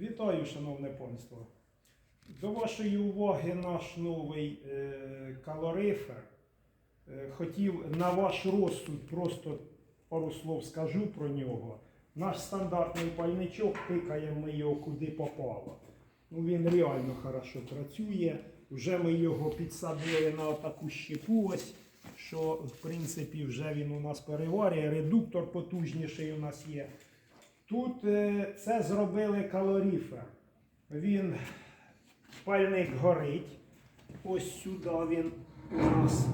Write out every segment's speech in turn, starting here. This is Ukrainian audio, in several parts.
Вітаю, шановне панство. До вашої уваги наш новий е, калорифер. Е, хотів на ваш розсуд просто пару слов скажу про нього. Наш стандартний пальничок, тикаємо ми його куди попало. Ну, він реально хорошо працює. Вже ми його підсадили на таку щепу, ось, що в принципі вже він у нас переварює. Редуктор потужніший у нас є. Тут е, це зробили калоріфер. Він пальник горить. Ось сюди він у нас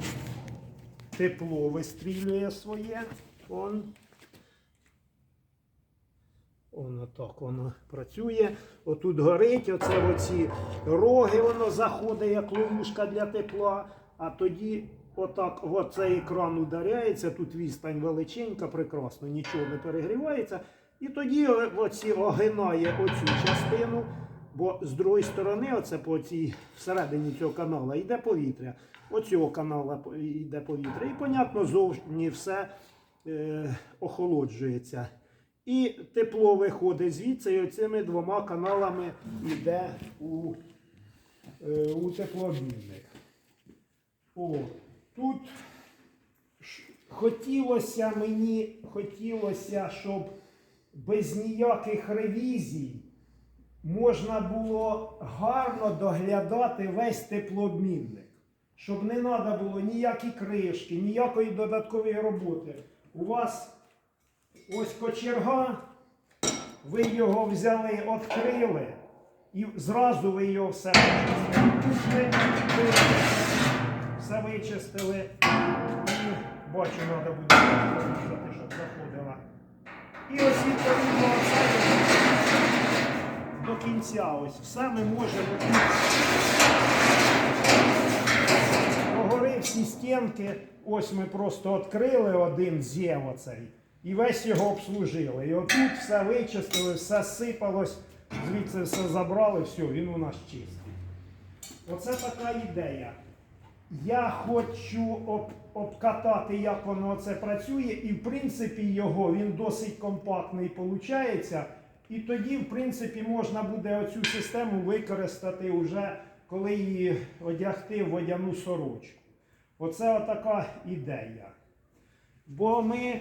тепло вистрілює своє. Он. Воно так воно працює. Отут горить, оце оці роги, воно заходить як ловушка для тепла. А тоді отак оцей екран ударяється, тут відстань величенька, прекрасно, нічого не перегрівається. І тоді оці огинає оцю частину, бо з другої сторони, оце по цій всередині цього канала йде повітря. Оцього канала йде повітря. І, понятно, зовні все е, охолоджується. І тепло виходить звідси, і оцими двома каналами йде у, е, у теплообмінник. О, тут хотілося мені, хотілося, щоб без ніяких ревізій можна було гарно доглядати весь теплообмінник. Щоб не треба було ніякі кришки, ніякої додаткової роботи. У вас ось кочерга, ви його взяли, відкрили, і зразу ви його все вичистили. Все вичистили. І бачу, треба буде щоб заходила. І ось відповідно оце до кінця. Ось все ми можемо. Погори всі стінки. Ось ми просто відкрили один з'єв оцей. І весь його обслужили. І отут все вичистили, все сипалось, звідси все забрали, все, він у нас чистий. Оце така ідея. Я хочу об, обкатати, як воно це працює, і в принципі його він досить компактний виходить. І тоді, в принципі, можна буде оцю систему використати вже, коли її одягти в водяну сорочку. Оце отака ідея. Бо ми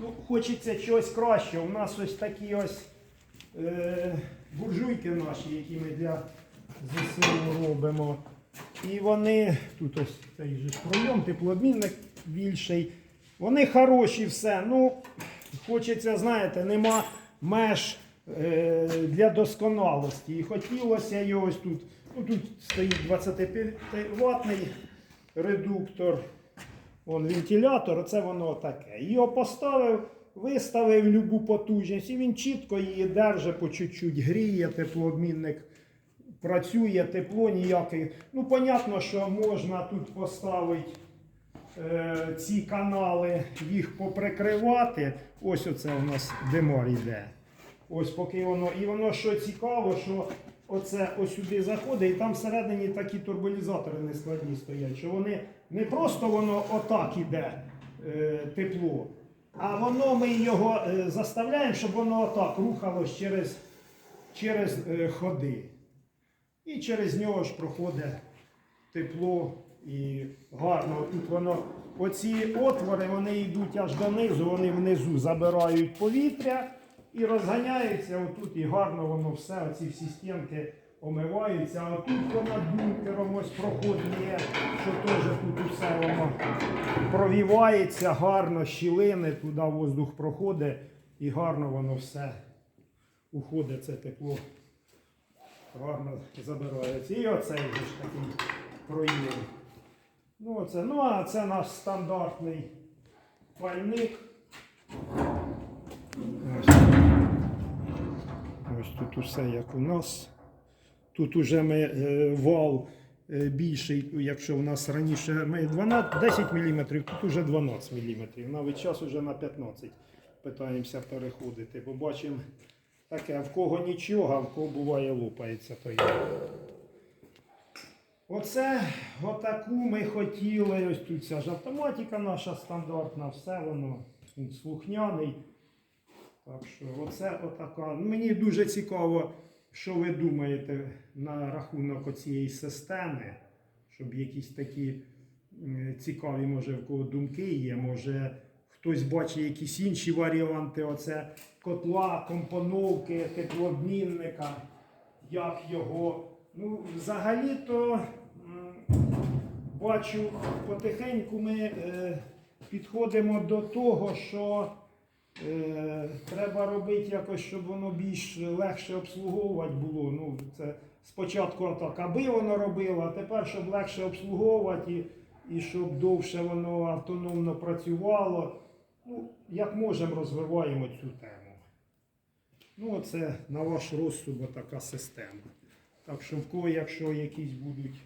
ну, хочеться чогось кращого. У нас ось такі ось е, буржуйки наші, які ми для ЗСУ робимо. І вони, тут ось цей же пройом, теплообмінник більший. Вони хороші все. Ну, хочеться, знаєте, нема меж е, для досконалості. І хотілося його ось тут. Ну, тут стоїть 25 ватний редуктор. Вон вентилятор, оце воно таке. Його поставив, виставив любу потужність, і він чітко її держить по чуть-чуть, гріє, теплообмінник працює, тепло ніяке. Ну, понятно, що можна тут поставити ці канали, їх поприкривати. Ось оце у нас димар йде. Ось поки воно. І воно що цікаво, що оце сюди заходить, і там всередині такі турболізатори нескладні стоять, що вони не просто воно отак іде е, тепло, а воно ми його е, заставляємо, щоб воно отак рухалось через, через е, ходи. І через нього ж проходить тепло і гарно. Тут воно, оці отвори вони йдуть аж донизу, вони внизу забирають повітря і розганяються отут, і гарно воно все, оці всі стінки омиваються. А тут воно бункером ось проход є, що теж тут усе воно провівається, гарно, щілини, туди воздух проходить і гарно воно все уходить, це тепло гарно забирається. І оцей ж такий проєм. Оце, ну а це наш стандартний пальник. Ось. Ось тут усе як у нас. Тут уже ми е, вал е, більший, якщо у нас раніше ми 12, 10 мм, тут уже 12 мм. Навіть час уже на 15 питаємося переходити, бо бачимо таке, в кого нічого, а в кого буває лопається, то є. Оце отаку ми хотіли. Ось тут ця ж автоматика наша стандартна, все воно слухняний. Так що оце отака. Мені дуже цікаво, що ви думаєте на рахунок цієї системи, щоб якісь такі цікаві, може, в кого думки є, може хтось бачить якісь інші варіанти. Оце котла, компоновки, теплообмінника, як його. Ну, взагалі-то бачу, потихеньку ми е, підходимо до того, що е, треба робити якось, щоб воно більш легше обслуговувати було. Ну, це спочатку так, аби воно робило, а тепер, щоб легше обслуговувати і, і щоб довше воно автономно працювало. Ну, як можемо, розвиваємо цю тему. Ну, це на ваш розсуд така система. Так що в кого, якщо якісь будуть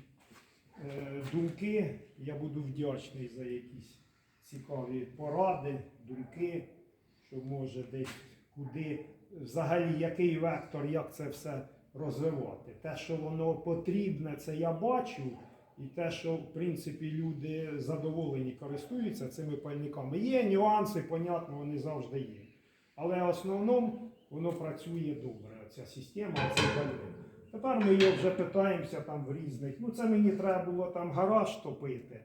думки, я буду вдячний за якісь цікаві поради, думки, що може десь куди, взагалі який вектор, як це все розвивати. Те, що воно потрібне, це я бачу. І те, що в принципі люди задоволені користуються цими пальниками. Є нюанси, понятно, вони завжди є. Але в основному воно працює добре. Ця система, цей пальник. Тепер ми його вже питаємося там в різних. Ну, це мені треба було там гараж топити.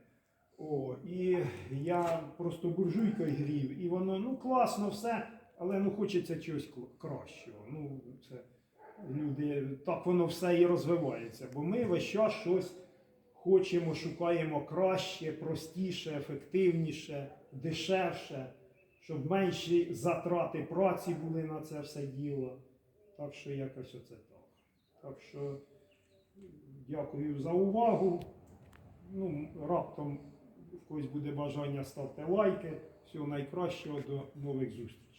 О, і я просто буржуйкою грів, і воно ну класно все, але ну хочеться чогось кращого. Ну, це люди, так воно все і розвивається. Бо ми весь час щось хочемо, шукаємо краще, простіше, ефективніше, дешевше, щоб менші затрати праці були на це все діло. Так що якось оце так. Так що дякую за увагу. Ну, раптом в когось буде бажання ставте лайки. Всього найкращого до нових зустрічей.